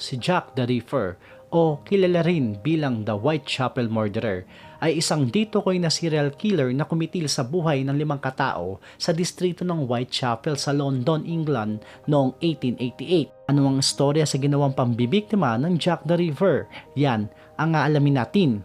si Jack the Ripper o kilala rin bilang the Whitechapel Murderer ay isang ditokoy na serial killer na kumitil sa buhay ng limang katao sa distrito ng Whitechapel sa London, England noong 1888. Ano ang istorya sa ginawang pambibiktima ng Jack the Ripper? Yan ang aalamin natin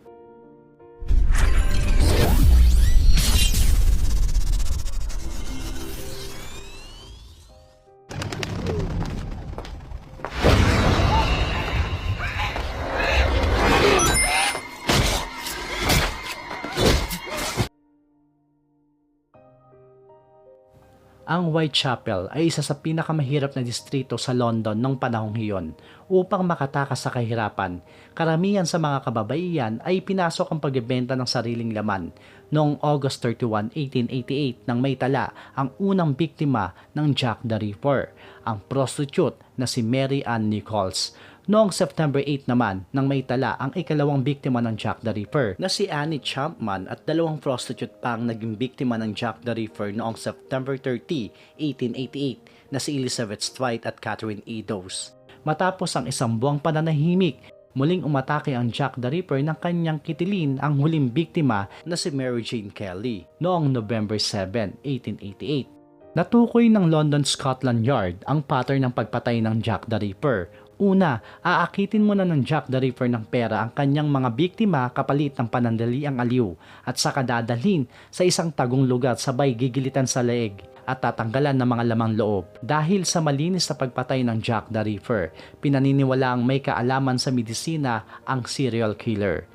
Ang Whitechapel ay isa sa pinakamahirap na distrito sa London noong panahong iyon. Upang makatakas sa kahirapan, karamihan sa mga kababaihan ay pinasok ang pagbebenta ng sariling laman. Noong August 31, 1888 nang may tala ang unang biktima ng Jack the Ripper, ang prostitute na si Mary Ann Nichols. Noong September 8 naman, nang may tala ang ikalawang biktima ng Jack the Ripper na si Annie Champman at dalawang prostitute pa ang naging biktima ng Jack the Ripper noong September 30, 1888 na si Elizabeth Dwight at Catherine Eddowes. Matapos ang isang buwang pananahimik, muling umatake ang Jack the Ripper ng kanyang kitilin ang huling biktima na si Mary Jane Kelly noong November 7, 1888. Natukoy ng London Scotland Yard ang pattern ng pagpatay ng Jack the Ripper Una, aakitin muna ng Jack the Ripper ng pera ang kanyang mga biktima kapalit ng panandaliang aliw at saka dadalhin sa isang tagong lugar sabay gigilitan sa leeg at tatanggalan ng mga lamang loob. Dahil sa malinis na pagpatay ng Jack the Ripper, pinaniniwalaang may kaalaman sa medisina ang serial killer.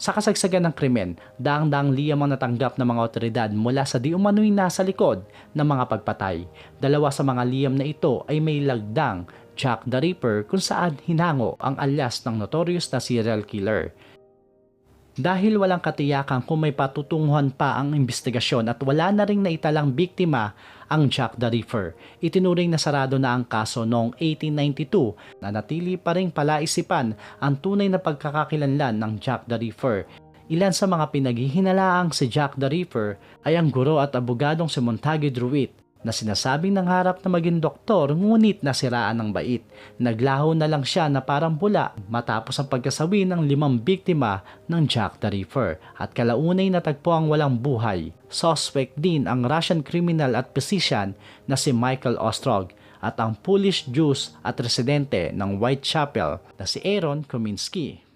Sa kasagsagan ng krimen, daang-daang liyam ang natanggap ng mga otoridad mula sa di umano'y nasa likod ng mga pagpatay. Dalawa sa mga liyam na ito ay may lagdang Jack the Ripper kung saan hinango ang alias ng notorious na serial killer. Dahil walang katiyakan kung may patutunguhan pa ang investigasyon at wala na ring naitalang biktima ang Jack the Ripper, itinuring na sarado na ang kaso noong 1892 na natili pa rin palaisipan ang tunay na pagkakakilanlan ng Jack the Ripper Ilan sa mga pinaghihinalaang si Jack the Ripper ay ang guro at abogadong si Montague Druitt na sinasabing nangarap na maging doktor ngunit nasiraan ng bait. Naglaho na lang siya na parang bula matapos ang pagkasawi ng limang biktima ng Jack the Ripper at kalaunay natagpo ang walang buhay. Suspect din ang Russian criminal at physician na si Michael Ostrog at ang Polish Jews at residente ng Whitechapel na si Aaron Kominsky.